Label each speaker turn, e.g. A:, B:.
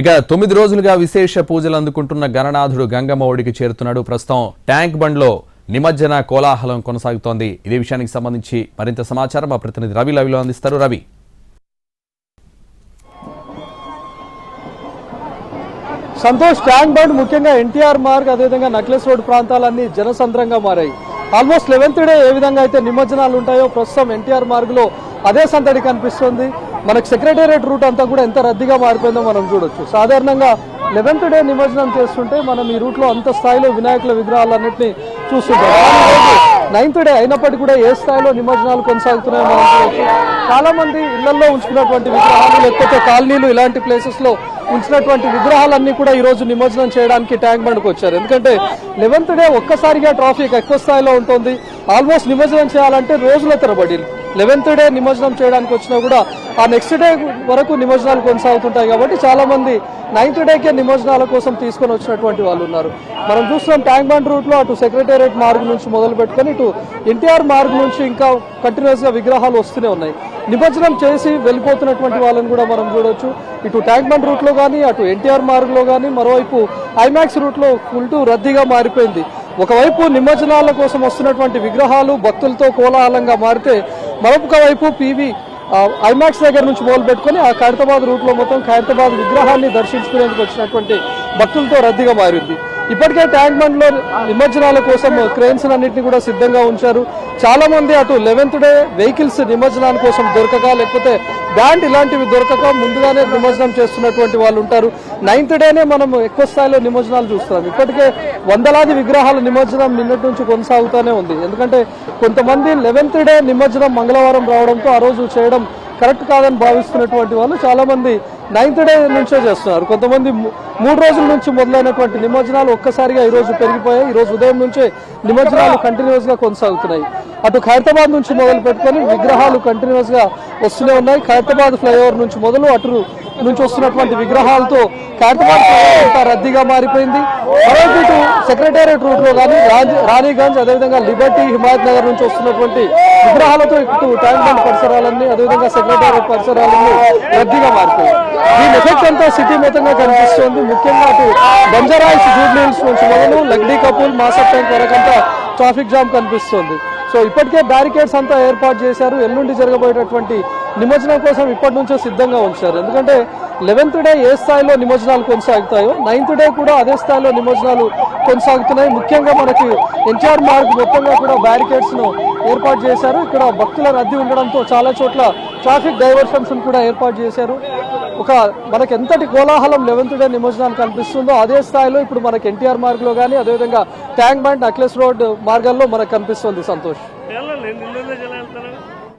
A: ఇక తొమ్మిది రోజులుగా విశేష పూజలు అందుకుంటున్న గణనాథుడు గంగమ్మ ఒడికి చేరుతున్నాడు. ప్రస్తుతం ట్యాంక్ బండ్లో నిమజ్జన కోలాహలం కొనసాగుతోంది. ఇదే విషయానికి సంబంధించి మరింత సమాచారం మా ప్రతినిధి రవి లవిలో అందిస్తారు. రవి.
B: సంతోష్ ట్యాంక్ బండ్ ముఖ్యంగా ఎన్టీఆర్ మార్గ్ అదేవిధంగా నక్లెస్ రోడ్ ప్రాంతాలన్నీ జనసంద్రంగా మారాయి. ఆల్మోస్ట్ లెవెన్త్ డే ఏ విధంగా అయితే నిమజ్జనాలు ఉంటాయో ప్రస్తుతం ఎన్టీఆర్ మార్గ్లో అదే సందడి కనిపిస్తుంది. మనకు సెక్రటేరియట్ రూట్ అంతా కూడా ఎంత రద్దీగా మారిపోయిందో మనం చూడొచ్చు. సాధారణంగా లెవెన్త్ డే నిమజ్జనం చేస్తుంటే మనం ఈ రూట్లో అంత స్థాయిలో వినాయకుల విగ్రహాలన్నింటినీ చూస్తుంటాం. నైన్త్ డే అయినప్పటికీ కూడా ఏ స్థాయిలో నిమజ్జనాలు కొనసాగుతున్నాయో మనం చూడొచ్చు. చాలా మంది ఇళ్ళలో ఉంచుకున్నటువంటి విగ్రహాలు లేకపోతే కాలనీలు ఇలాంటి ప్లేసెస్లో ఉంచినటువంటి విగ్రహాలన్నీ కూడా ఈ రోజు నిమజ్జనం చేయడానికి ట్యాంక్ బండ్కి వచ్చారు. ఎందుకంటే లెవెన్త్ డే ఒక్కసారిగా ట్రాఫిక్ ఎక్కువ స్థాయిలో ఉంటుంది. ఆల్మోస్ట్ నిమజ్జనం చేయాలంటే రోజుల తరబడి. లెవెన్త్ డే నిమజ్జనం చేయడానికి వచ్చినా కూడా ఆ నెక్స్ట్ డే వరకు నిమజ్జనాలు కొనసాగుతుంటాయి కాబట్టి చాలా మంది నైన్త్ డేకే నిమజ్జనాల కోసం తీసుకొని వచ్చినటువంటి వాళ్ళు ఉన్నారు. మనం చూస్తున్నాం ట్యాంక్ బండ్ రూట్లో అటు సెక్రటేరియట్ మార్గ్ నుంచి మొదలు పెట్టుకొని ఇటు ఎన్టీఆర్ మార్గ్ నుంచి ఇంకా కంటిన్యూస్గా విగ్రహాలు వస్తూనే ఉన్నాయి. నిమజ్జనం చేసి వెళ్ళిపోతున్నటువంటి వాళ్ళని కూడా మనం చూడొచ్చు. ఇటు ట్యాంక్ బండ్ రూట్లో కానీ అటు ఎన్టీఆర్ మార్గ్లో కానీ మరోవైపు ఐమాక్స్ రూట్లో ఉంటూ రద్దీగా మారిపోయింది. ఒకవైపు నిమజ్జనాల కోసం వస్తున్నటువంటి విగ్రహాలు భక్తులతో కోలాహలంగా మారితే మరొక వైపు పీవీ ఐమాక్స్ దగ్గర నుంచి మొదలు పెట్టుకొని ఆ ఖైరతాబాద్ రూట్లో మొత్తం ఖైరతాబాద్ విగ్రహాన్ని దర్శించుకునేందుకు వచ్చినటువంటి భక్తులతో రద్దీగా మారింది. ఇప్పటికే ట్యాంక్ బండ్లో నిమజ్జనాల కోసం క్రేన్స్ అన్నింటినీ కూడా సిద్ధంగా ఉంచారు. చాలా మంది అటు లెవెన్త్ డే వెహికల్స్ నిమజ్జనాల కోసం దొరకక లేకపోతే బ్యాండ్ ఇలాంటివి దొరకక ముందుగానే నిమజ్జనం చేస్తున్నటువంటి వాళ్ళు ఉంటారు. నైన్త్ డేనే మనం ఎక్కువ స్థాయిలో నిమజ్జనాలు చూస్తున్నాం. ఇప్పటికే వందలాది విగ్రహాల నిమజ్జనం నిన్నటి నుంచి కొనసాగుతూనే ఉంది. ఎందుకంటే కొంతమంది లెవెన్త్ డే నిమజ్జనం మంగళవారం రావడంతో ఆ రోజు చేయడం కరెక్ట్ కాదని భావిస్తున్నటువంటి వాళ్ళు చాలా మంది నైన్త్ డే నుంచే చేస్తున్నారు. కొంతమంది మూడు రోజుల నుంచి మొదలైనటువంటి నిమజ్జనాలు ఒక్కసారిగా ఈరోజు పెరిగిపోయాయి. ఈ రోజు ఉదయం నుంచే నిమజ్జనాలు కంటిన్యూస్గా కొనసాగుతున్నాయి. అటు ఖైరతాబాద్ నుంచి మొదలు పెట్టుకొని విగ్రహాలు కంటిన్యూస్గా వస్తూనే ఉన్నాయి. ఖైరతాబాద్ ఫ్లైఓవర్ నుంచి మొదలు అటు నుంచి వస్తున్నటువంటి విగ్రహాలతో ఖైరతాబాద్ ఫ్లైఓవర్ అంతా రద్దీగా మారిపోయింది. మరోటి ఇటు సెక్రటేరియట్ రూట్లో కానీ రాజ్- రాణిగంజ్ అదేవిధంగా లిబర్టీ హిమాయత్ నగర్ నుంచి వస్తున్నటువంటి విగ్రహాలతో ఇటు ట్యాంక్ బండ్ పరిసరాలన్నీ అదేవిధంగా సెక్రటేరియట్ పరిసరాలన్నీ రద్దీగా మారిపోయాయి. ఎఫెక్ట్ అంతా సిటీ మొత్తంగా కనిపిస్తుంది. ముఖ్యంగా అటు బంజారాయిల్స్ జూబ్లీ నుంచి మొదలు లగ్డీ కపూల్ మాసప్ ట్యాంక్ వరకంతా ట్రాఫిక్ జామ్ కనిపిస్తుంది. సో ఇప్పటికే బ్యారికేడ్స్ అంతా ఏర్పాటు చేశారు. ఎల్లుండి జరగబోయేటటువంటి నిమజ్జనం కోసం ఇప్పటి నుంచే సిద్ధంగా ఉంచారు ఎందుకంటే లెవెన్త్ డే ఏ స్థాయిలో నిమజ్జనాలు కొనసాగుతాయో నైన్త్ డే కూడా అదే స్థాయిలో నిమజ్జనాలు కొనసాగుతున్నాయి. ముఖ్యంగా మనకి ఎన్టీఆర్ మార్గ్ మొత్తంగా కూడా బ్యారికేడ్స్ను ఏర్పాటు చేశారు. ఇక్కడ భక్తుల రద్దీ ఉండడంతో చాలా చోట్ల ట్రాఫిక్ డైవర్షన్స్ కూడా ఏర్పాటు చేశారు. ఒక మనకి ఎంతటి కోలాహలం లెవెన్త్ డే నిమజ్జనానికి కనిపిస్తుందో అదే స్థాయిలో ఇప్పుడు మనకి ఎన్టీఆర్ మార్గ్లో కానీ అదేవిధంగా ట్యాంక్ బండ్ నక్లెస్ రోడ్ మార్గాల్లో మనకు కనిపిస్తుంది సంతోష్.